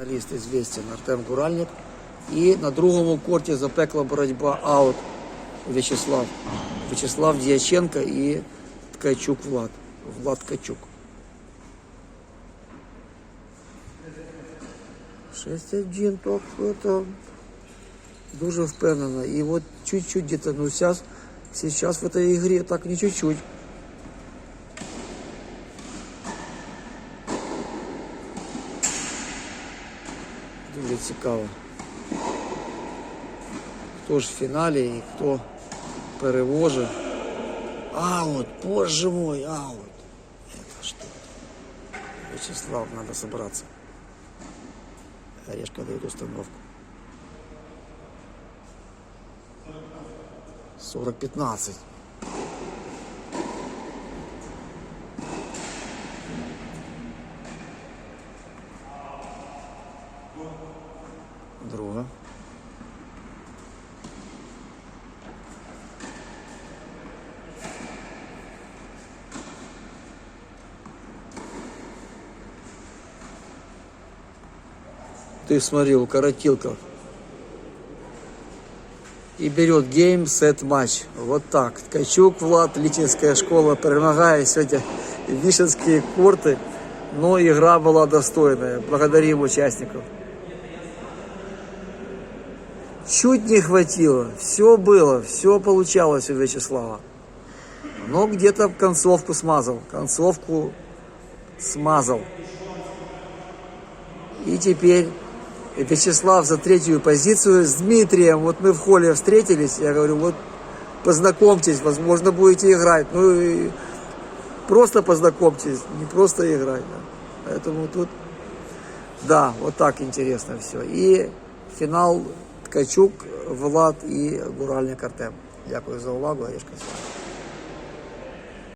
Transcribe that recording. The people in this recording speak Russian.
Фіналіст известен Артем Гуральник. І на другому корті запекла боротьба аут В'ячеслав. В'ячеслав Дьяченко і Ткачук Влад. Влад Ткачук. 6-1, так, это дуже впевнено. І от чуть-чуть где-то, ну сейчас, сейчас в этой игре так не чуть-чуть. Дуже цікаво. Хто ж в фіналі і хто перевоже. Аут, боже мой, аут. Это что? Вячеслав, надо собраться. Орешка дает установку. 40-15. Друга. Ты смотри, укоротилка. И берет гейм, сет, матч. Вот так. Ткачук Влад, Личинская школа, перемагає сьогодні Вишенские корты. Но игра была достойная. Благодарим участников. Чуть не хватило. Все было, все получалось у Вячеслава. Но где-то концовку смазал. Концовку смазал. И теперь Вячеслав за третью позицию с Дмитрием. Вот мы в холле встретились. Я говорю, вот познакомьтесь, возможно, будете играть. Ну и просто познакомьтесь, не просто играть. да. Поэтому тут, да, вот так интересно все. И финал Ткачук, Влад і Гуральник Артем. Дякую за увагу. Олешка.